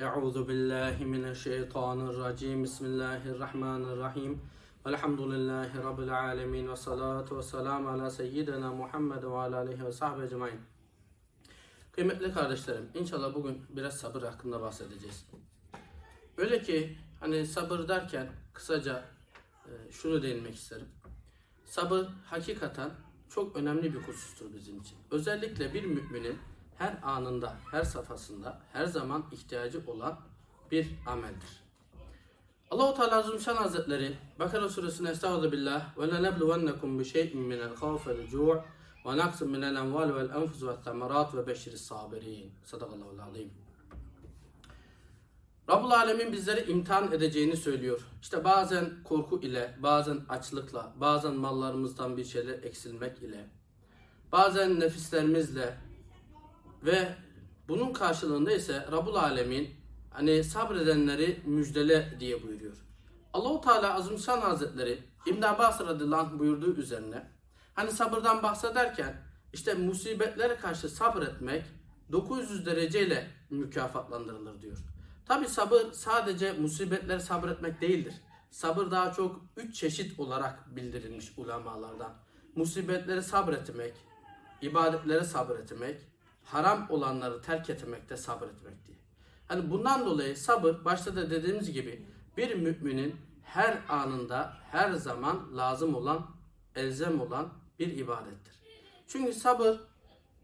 Euzu billahi mineşşeytanirracim. Bismillahirrahmanirrahim. Velhamdülillahi rabbil alamin ve salatu vesselam ala seyyidina Muhammed ve ala alihi ve sahbihi ecmaîn. Kıymetli kardeşlerim, inşallah bugün biraz sabır hakkında bahsedeceğiz. Öyle ki hani sabır derken kısaca e, şunu değinmek isterim. Sabır hakikaten çok önemli bir husustur bizim için. Özellikle bir müminin her anında, her safhasında, her zaman ihtiyacı olan bir ameldir. Allahu Teala Azimüşşan Hazretleri Bakara suresinde Estağfirullah ve lenebluvennekum bi şey'in minel khawfi vel cu' ve naqsin minel enval vel enfus ve temerat ve beşiris sabirin. Sadakallahu azim. Rabbul Alemin bizleri imtihan edeceğini söylüyor. İşte bazen korku ile, bazen açlıkla, bazen mallarımızdan bir şeyler eksilmek ile, bazen nefislerimizle ve bunun karşılığında ise Rabbul Alemin hani sabredenleri müjdele diye buyuruyor. Allahu Teala Azimşan Hazretleri İbn Abbas radıyallahu anh buyurduğu üzerine hani sabırdan bahsederken işte musibetlere karşı sabretmek 900 dereceyle mükafatlandırılır diyor. Tabi sabır sadece musibetleri sabretmek değildir. Sabır daha çok üç çeşit olarak bildirilmiş ulemalardan. Musibetleri sabretmek, ibadetlere sabretmek, haram olanları terk etmekte sabretmek diye. Hani bundan dolayı sabır başta da dediğimiz gibi bir müminin her anında her zaman lazım olan, elzem olan bir ibadettir. Çünkü sabır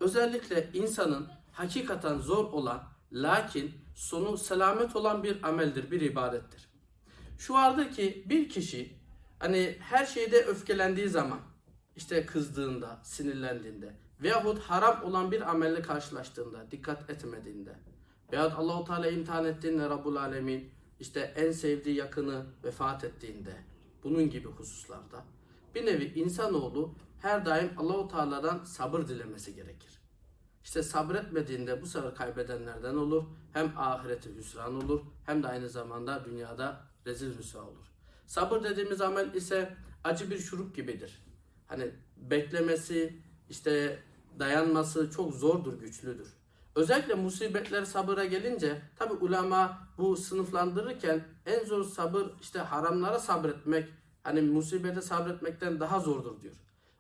özellikle insanın hakikaten zor olan lakin sonu selamet olan bir ameldir, bir ibadettir. Şu vardır ki bir kişi hani her şeyde öfkelendiği zaman işte kızdığında, sinirlendiğinde veyahut haram olan bir amelle karşılaştığında, dikkat etmediğinde veyahut Allahu Teala imtihan ettiğinde Rabbul Alemin işte en sevdiği yakını vefat ettiğinde bunun gibi hususlarda bir nevi insanoğlu her daim Allahu Teala'dan sabır dilemesi gerekir. İşte sabretmediğinde bu sefer kaybedenlerden olur. Hem ahireti hüsran olur hem de aynı zamanda dünyada rezil rüsva olur. Sabır dediğimiz amel ise acı bir şurup gibidir. Hani beklemesi, işte dayanması çok zordur, güçlüdür. Özellikle musibetler sabıra gelince tabi ulema bu sınıflandırırken en zor sabır işte haramlara sabretmek hani musibete sabretmekten daha zordur diyor.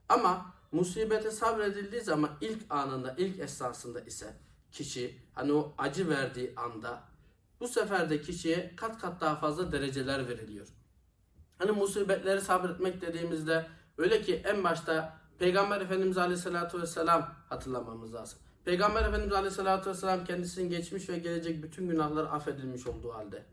Ama musibete sabredildiği zaman ilk anında, ilk esnasında ise kişi hani o acı verdiği anda bu sefer de kişiye kat kat daha fazla dereceler veriliyor. Hani musibetleri sabretmek dediğimizde öyle ki en başta Peygamber Efendimiz Aleyhisselatü Vesselam hatırlamamız lazım. Peygamber Efendimiz Aleyhisselatü Vesselam kendisinin geçmiş ve gelecek bütün günahları affedilmiş olduğu halde,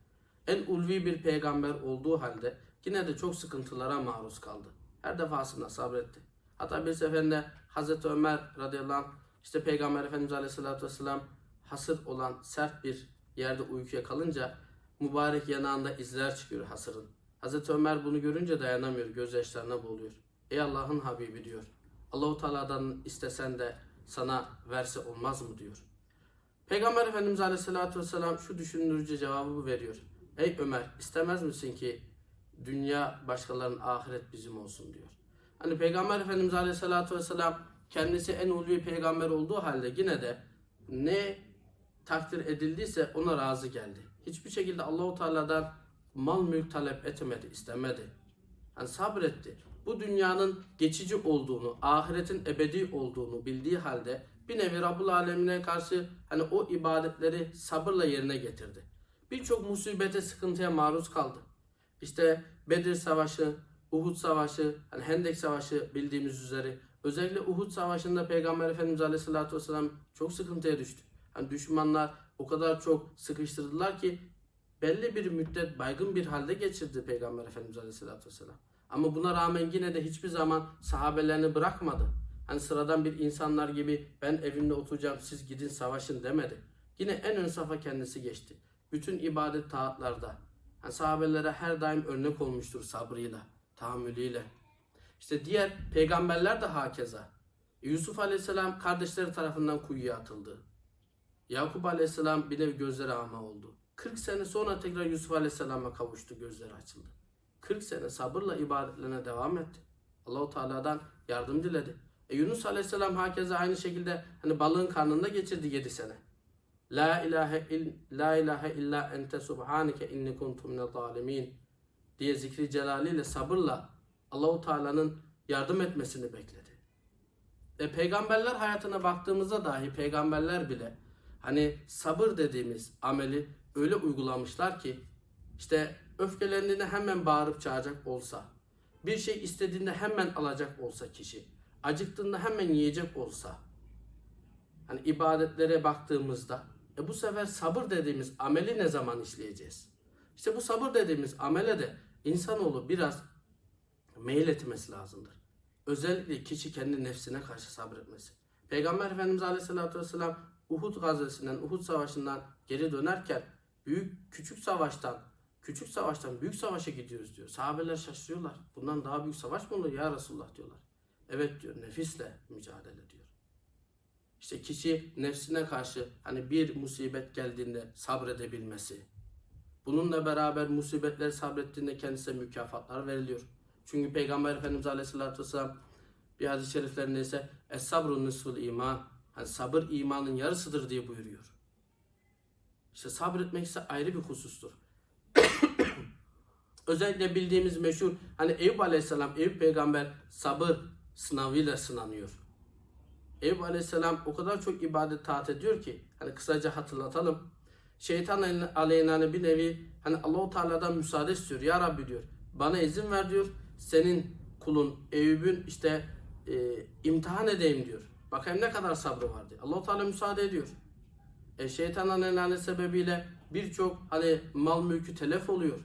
en ulvi bir peygamber olduğu halde yine de çok sıkıntılara maruz kaldı. Her defasında sabretti. Hatta bir seferinde Hazreti Ömer radıyallahu anh işte Peygamber Efendimiz Aleyhisselatü Vesselam hasır olan sert bir yerde uykuya kalınca mübarek yanağında izler çıkıyor hasırın. Hazreti Ömer bunu görünce dayanamıyor, gözyaşlarına boğuluyor. Ey Allah'ın Habibi diyor. Allahu Teala'dan istesen de sana verse olmaz mı diyor. Peygamber Efendimiz Aleyhisselatü Vesselam şu düşündürücü cevabı veriyor. Ey Ömer istemez misin ki dünya başkalarının ahiret bizim olsun diyor. Hani Peygamber Efendimiz Aleyhisselatü Vesselam kendisi en ulvi peygamber olduğu halde yine de ne takdir edildiyse ona razı geldi. Hiçbir şekilde Allahu Teala'dan mal mülk talep etmedi, istemedi. Yani sabretti. Bu dünyanın geçici olduğunu, ahiretin ebedi olduğunu bildiği halde bir nevi Rabbul Alemine karşı hani o ibadetleri sabırla yerine getirdi. Birçok musibete, sıkıntıya maruz kaldı. İşte Bedir Savaşı, Uhud Savaşı, hani Hendek Savaşı bildiğimiz üzere özellikle Uhud Savaşı'nda Peygamber Efendimiz Aleyhisselatü Vesselam çok sıkıntıya düştü. Hani düşmanlar o kadar çok sıkıştırdılar ki belli bir müddet baygın bir halde geçirdi Peygamber Efendimiz Aleyhisselatü Vesselam. Ama buna rağmen yine de hiçbir zaman sahabelerini bırakmadı. Hani sıradan bir insanlar gibi ben evimde oturacağım siz gidin savaşın demedi. Yine en ön safa kendisi geçti. Bütün ibadet taatlarda. Yani sahabelere her daim örnek olmuştur sabrıyla, tahammülüyle. İşte diğer peygamberler de hakeza. Yusuf Aleyhisselam kardeşleri tarafından kuyuya atıldı. Yakup Aleyhisselam bir nevi gözleri ama oldu. 40 sene sonra tekrar Yusuf Aleyhisselam'a kavuştu, gözleri açıldı. 40 sene sabırla ibadetlerine devam etti. Allahu Teala'dan yardım diledi. E Yunus Aleyhisselam hakeza aynı şekilde hani balığın karnında geçirdi 7 sene. La ilahe il, la ilahe illa ente subhaneke inni kuntu minel zalimin diye zikri celaliyle sabırla Allahu Teala'nın yardım etmesini bekledi. E peygamberler hayatına baktığımızda dahi peygamberler bile hani sabır dediğimiz ameli öyle uygulamışlar ki işte öfkelendiğinde hemen bağırıp çağıracak olsa, bir şey istediğinde hemen alacak olsa kişi, acıktığında hemen yiyecek olsa, hani ibadetlere baktığımızda, e bu sefer sabır dediğimiz ameli ne zaman işleyeceğiz? İşte bu sabır dediğimiz amele de insanoğlu biraz meyil etmesi lazımdır. Özellikle kişi kendi nefsine karşı sabretmesi. Peygamber Efendimiz Aleyhisselatü Vesselam Uhud gazvesinden, Uhud savaşından geri dönerken büyük küçük savaştan, küçük savaştan büyük savaşa gidiyoruz diyor. Sahabeler şaşırıyorlar. Bundan daha büyük savaş mı olur ya Resulullah diyorlar. Evet diyor nefisle mücadele diyor. İşte kişi nefsine karşı hani bir musibet geldiğinde sabredebilmesi. Bununla beraber musibetler sabrettiğinde kendisine mükafatlar veriliyor. Çünkü Peygamber Efendimiz Aleyhisselatü Vesselam bir hadis-i şeriflerinde ise Es-sabrun nisful iman. Hani sabır imanın yarısıdır diye buyuruyor. İşte sabretmek ise ayrı bir husustur. Özellikle bildiğimiz meşhur hani Eyüp Aleyhisselam, Eyüp peygamber sabır sınavıyla sınanıyor. Eyüp Aleyhisselam o kadar çok ibadet taat ediyor ki hani kısaca hatırlatalım. Şeytan aleyhine bir nevi hani Allahu Teala'dan müsaade istiyor. Ya Rabbi diyor. Bana izin ver diyor. Senin kulun Eyüp'ün işte e, imtihan edeyim diyor. Bakayım ne kadar sabrı var diyor. Allahu Teala müsaade ediyor. E, şeytan aleyhine sebebiyle birçok hani mal mülkü telef oluyor.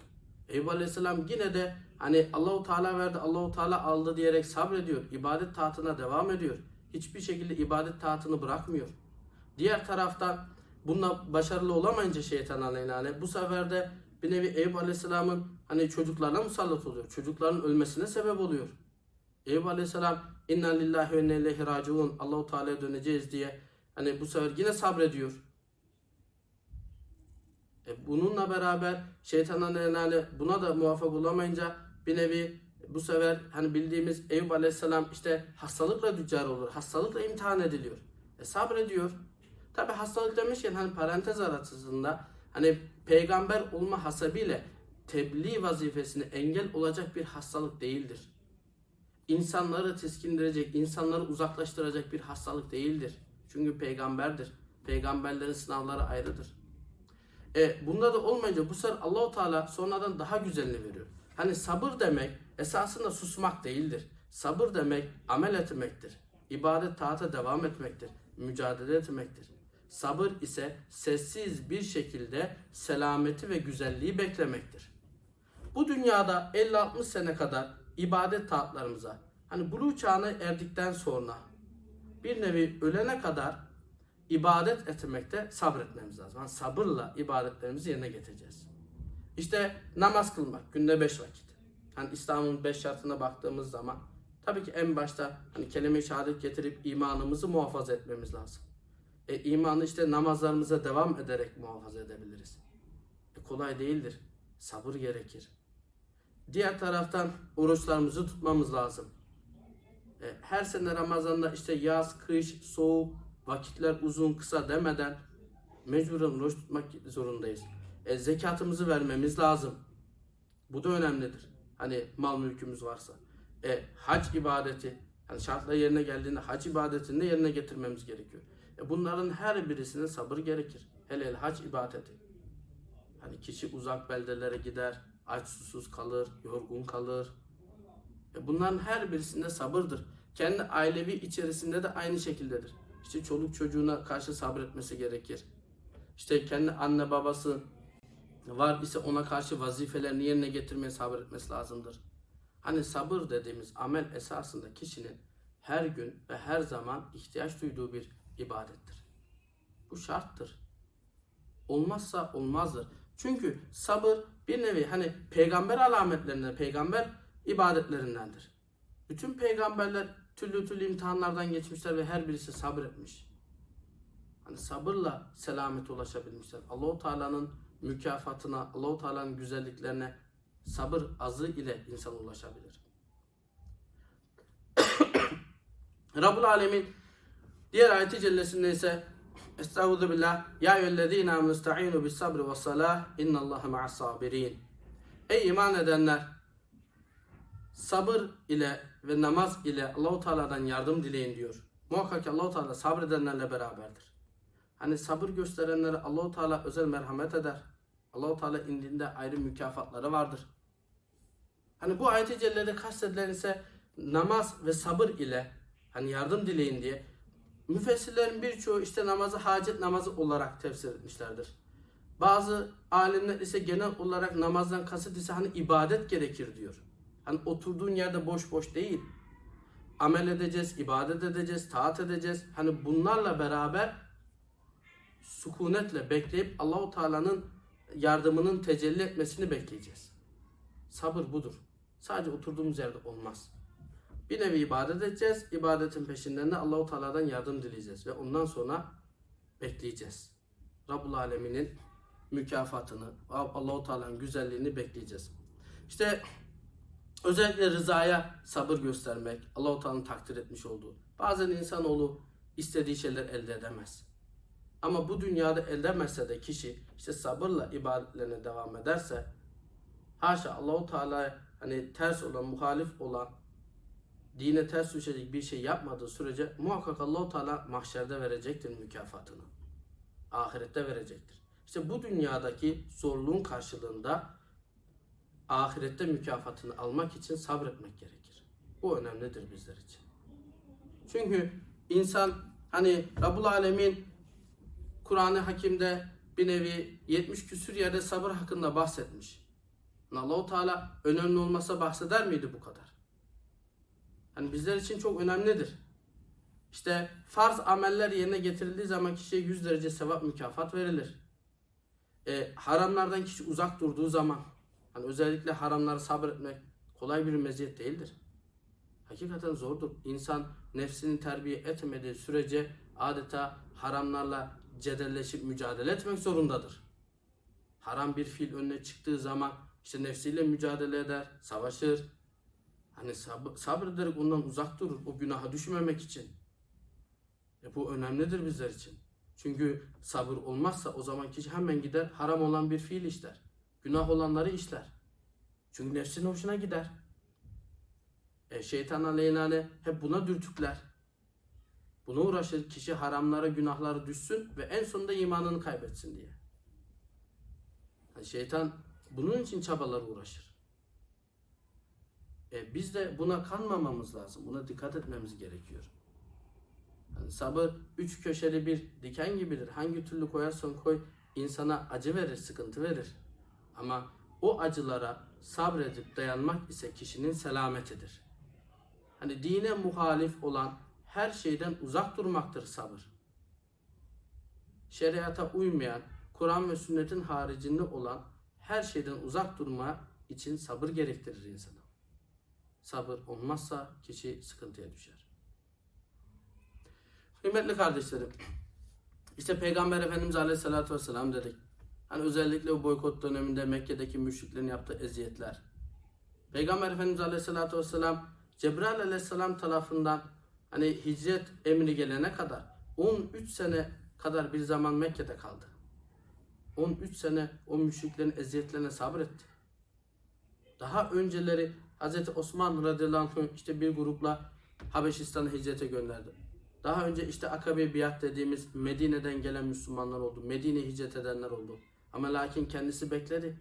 Eyüp Aleyhisselam yine de hani Allahu Teala verdi, Allahu Teala aldı diyerek sabrediyor. İbadet taatına devam ediyor. Hiçbir şekilde ibadet taatını bırakmıyor. Diğer taraftan bununla başarılı olamayınca şeytan aleyhine bu sefer de bir nevi Eyüp Aleyhisselam'ın hani çocuklarına musallat oluyor. Çocukların ölmesine sebep oluyor. Eyüp Aleyhisselam inna lillahi ve inna ileyhi raciun Allahu Teala'ya döneceğiz diye hani bu sefer yine sabrediyor. E bununla beraber şeytan aleyhine buna da muvaffak olamayınca bir nevi bu sefer hani bildiğimiz Eyüp Aleyhisselam işte hastalıkla tüccar olur. Hastalıkla imtihan ediliyor. E sabrediyor. Tabi hastalık demişken hani parantez arasında hani peygamber olma hasebiyle tebliğ vazifesine engel olacak bir hastalık değildir. İnsanları tiskindirecek, insanları uzaklaştıracak bir hastalık değildir. Çünkü peygamberdir. Peygamberlerin sınavları ayrıdır. E, bunda da olmayınca bu sefer Allahu Teala sonradan daha güzelini veriyor. Hani sabır demek esasında susmak değildir. Sabır demek amel etmektir. İbadet taata devam etmektir. Mücadele etmektir. Sabır ise sessiz bir şekilde selameti ve güzelliği beklemektir. Bu dünyada 50-60 sene kadar ibadet taatlarımıza hani buluğ çağına erdikten sonra bir nevi ölene kadar ibadet etmekte sabretmemiz lazım. Yani sabırla ibadetlerimizi yerine getireceğiz. İşte namaz kılmak günde 5 vakit. Hani İslam'ın 5 şartına baktığımız zaman tabii ki en başta hani kelime-i şehadet getirip imanımızı muhafaza etmemiz lazım. E, imanı işte namazlarımıza devam ederek muhafaza edebiliriz. E, kolay değildir. Sabır gerekir. Diğer taraftan oruçlarımızı tutmamız lazım. E, her sene Ramazan'da işte yaz, kış, soğuk, vakitler uzun, kısa demeden mecburen oruç tutmak zorundayız. E, zekatımızı vermemiz lazım. Bu da önemlidir. Hani mal mülkümüz varsa. E, hac ibadeti, hani şartlar yerine geldiğinde hac ibadetini de yerine getirmemiz gerekiyor. E, bunların her birisine sabır gerekir. Hele hele hac ibadeti. Hani kişi uzak beldelere gider, aç susuz kalır, yorgun kalır. E, bunların her birisinde sabırdır. Kendi ailevi içerisinde de aynı şekildedir. İşte çoluk çocuğuna karşı sabretmesi gerekir. İşte kendi anne babası var ise ona karşı vazifelerini yerine getirmeye sabretmesi lazımdır. Hani sabır dediğimiz amel esasında kişinin her gün ve her zaman ihtiyaç duyduğu bir ibadettir. Bu şarttır. Olmazsa olmazdır. Çünkü sabır bir nevi hani peygamber alametlerinden, peygamber ibadetlerindendir. Bütün peygamberler türlü türlü imtihanlardan geçmişler ve her birisi sabretmiş. Hani sabırla selamete ulaşabilmişler. Allahu Teala'nın mükafatına, Allahu Teala'nın güzelliklerine sabır azı ile insan ulaşabilir. Rabbul Alemin diğer ayeti cellesinde ise Estağfurullah billah. Ya eyyühellezine amenu bis sabri ve salah. İnnallaha ma'as sabirin. Ey iman edenler! Sabır ile ve namaz ile Allahu Teala'dan yardım dileyin diyor. Muhakkak Allahu Teala sabredenlerle beraberdir. Hani sabır gösterenlere Allahu Teala özel merhamet eder. Allahu Teala indinde ayrı mükafatları vardır. Hani bu ayet-i cellede kastedilen ise namaz ve sabır ile hani yardım dileyin diye müfessirlerin birçoğu işte namazı hacet namazı olarak tefsir etmişlerdir. Bazı alimler ise genel olarak namazdan kasıt ise hani ibadet gerekir diyor. Hani oturduğun yerde boş boş değil. Amel edeceğiz, ibadet edeceğiz, taat edeceğiz. Hani bunlarla beraber sükunetle bekleyip Allahu Teala'nın yardımının tecelli etmesini bekleyeceğiz. Sabır budur. Sadece oturduğumuz yerde olmaz. Bir nevi ibadet edeceğiz. İbadetin peşinden de Allahu Teala'dan yardım dileyeceğiz ve ondan sonra bekleyeceğiz. Rabbul Alemin'in mükafatını, Allahu Teala'nın güzelliğini bekleyeceğiz. İşte özellikle rızaya sabır göstermek, Allahu Teala'nın takdir etmiş olduğu. Bazen insanoğlu istediği şeyler elde edemez. Ama bu dünyada elde edemezse de kişi işte sabırla ibadetlerine devam ederse haşa Allahu Teala hani ters olan, muhalif olan dine ters düşecek bir şey yapmadığı sürece muhakkak Allahu Teala mahşerde verecektir mükafatını. Ahirette verecektir. İşte bu dünyadaki zorluğun karşılığında ahirette mükafatını almak için sabretmek gerekir. Bu önemlidir bizler için. Çünkü insan hani Rabbul Alemin Kur'an-ı Hakim'de bir nevi 70 küsür yerde sabır hakkında bahsetmiş. Allahu Teala önemli olmasa bahseder miydi bu kadar? Hani bizler için çok önemlidir. İşte farz ameller yerine getirildiği zaman kişiye 100 derece sevap mükafat verilir. E, haramlardan kişi uzak durduğu zaman hani özellikle haramlara sabretmek kolay bir meziyet değildir. Hakikaten zordur. İnsan nefsini terbiye etmediği sürece adeta haramlarla cedelleşip mücadele etmek zorundadır. Haram bir fiil önüne çıktığı zaman işte nefsiyle mücadele eder, savaşır. Hani sabır, sabrederek ondan uzak durur o günaha düşmemek için. E bu önemlidir bizler için. Çünkü sabır olmazsa o zaman kişi hemen gider haram olan bir fiil işler. Günah olanları işler. Çünkü nefsin hoşuna gider. E şeytan aleyhine hep buna dürtükler. Buna uğraşır kişi haramlara, günahlara düşsün ve en sonunda imanını kaybetsin diye. Yani şeytan bunun için çabalar uğraşır. E, biz de buna kanmamamız lazım. Buna dikkat etmemiz gerekiyor. Yani sabır üç köşeli bir diken gibidir. Hangi türlü koyarsan koy insana acı verir, sıkıntı verir. Ama o acılara sabredip dayanmak ise kişinin selametidir. Hani dine muhalif olan her şeyden uzak durmaktır sabır. Şeriata uymayan, Kur'an ve sünnetin haricinde olan her şeyden uzak durma için sabır gerektirir insana. Sabır olmazsa kişi sıkıntıya düşer. Kıymetli kardeşlerim, işte Peygamber Efendimiz Aleyhisselatü Vesselam dedik. Hani özellikle o boykot döneminde Mekke'deki müşriklerin yaptığı eziyetler. Peygamber Efendimiz Aleyhisselatü Vesselam Cebrail Aleyhisselam tarafından hani hicret emri gelene kadar 13 sene kadar bir zaman Mekke'de kaldı. 13 sene o müşriklerin eziyetlerine sabretti. Daha önceleri Hz. Osman radıyallahu anh işte bir grupla Habeşistan'a hicrete gönderdi. Daha önce işte Akabe biat dediğimiz Medine'den gelen Müslümanlar oldu. Medine hicret edenler oldu. Ama lakin kendisi bekledi.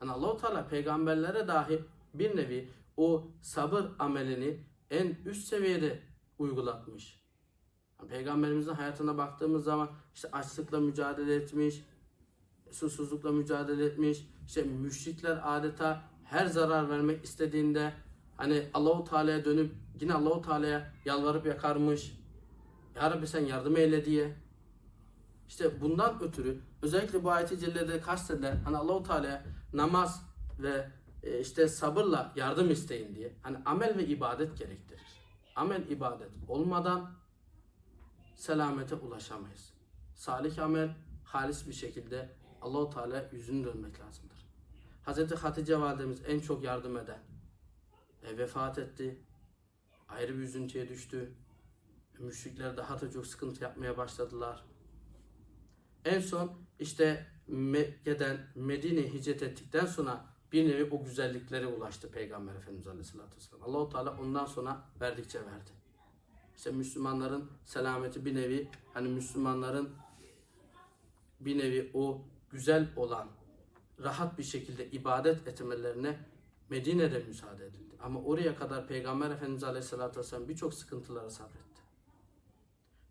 Yani Allahu Teala peygamberlere dahi bir nevi o sabır amelini en üst seviyede uygulatmış. Yani Peygamberimizin hayatına baktığımız zaman işte açlıkla mücadele etmiş, susuzlukla mücadele etmiş. İşte müşrikler adeta her zarar vermek istediğinde hani Allahu Teala'ya dönüp yine Allahu Teala'ya yalvarıp yakarmış. Ya Rabbi sen yardım eyle diye. İşte bundan ötürü özellikle bu ayeti cellede kastedilen hani Allahu Teala'ya namaz ve e, işte sabırla yardım isteyin diye. Hani amel ve ibadet gerektirir. Amel ibadet olmadan selamete ulaşamayız. Salih amel halis bir şekilde Allahu Teala yüzünü dönmek lazımdır. Hazreti Hatice validemiz en çok yardım eden e, vefat etti. Ayrı bir üzüntüye düştü. Müşrikler daha da çok sıkıntı yapmaya başladılar. En son işte Mekke'den Medine'ye hicret ettikten sonra bir nevi o güzelliklere ulaştı Peygamber Efendimiz Aleyhisselatü Vesselam. Allahu Teala ondan sonra verdikçe verdi. İşte Müslümanların selameti bir nevi hani Müslümanların bir nevi o güzel olan rahat bir şekilde ibadet etmelerine Medine'de müsaade edildi. Ama oraya kadar Peygamber Efendimiz Aleyhisselatü Vesselam birçok sıkıntılara sabretti.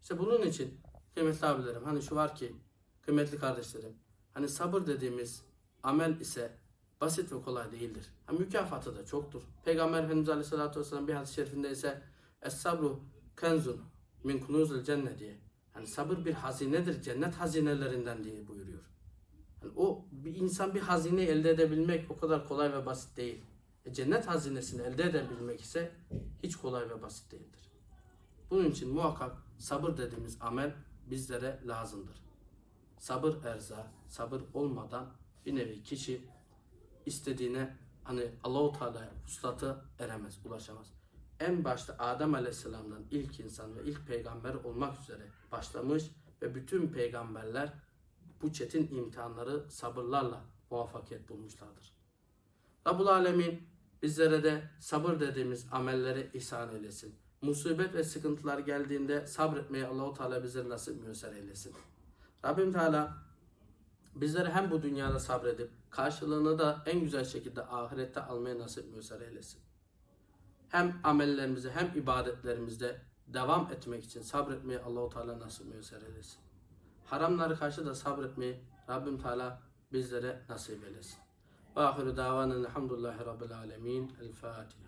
İşte bunun için kıymetli abilerim hani şu var ki kıymetli kardeşlerim hani sabır dediğimiz amel ise basit ve kolay değildir. Ha, mükafatı da çoktur. Peygamber Efendimiz Aleyhisselatü Vesselam bir hadis-i şerifinde ise Es sabru kenzun min kunuzil cennet diye. Hani sabır bir hazinedir, cennet hazinelerinden diye buyuruyor. Yani o bir insan bir hazine elde edebilmek o kadar kolay ve basit değil. E, cennet hazinesini elde edebilmek ise hiç kolay ve basit değildir. Bunun için muhakkak sabır dediğimiz amel bizlere lazımdır. Sabır erza, sabır olmadan bir nevi kişi istediğine hani Allahu Teala vuslatı eremez, ulaşamaz. En başta Adem Aleyhisselam'dan ilk insan ve ilk peygamber olmak üzere başlamış ve bütün peygamberler bu çetin imtihanları sabırlarla muvaffakiyet bulmuşlardır. Rabbul Alemin bizlere de sabır dediğimiz amelleri ihsan eylesin. Musibet ve sıkıntılar geldiğinde sabretmeyi Allahu Teala bize nasip müyesser eylesin. Rabbim Teala bizlere hem bu dünyada sabredip karşılığını da en güzel şekilde ahirette almaya nasip müyesser eylesin. Hem amellerimizde hem ibadetlerimizde devam etmek için sabretmeyi Allahu Teala nasip müyesser eylesin. Haramları karşı da sabretmeyi Rabbim Teala bizlere nasip eylesin. Ve ahiru davanen elhamdülillahi rabbil alemin. El Fatiha.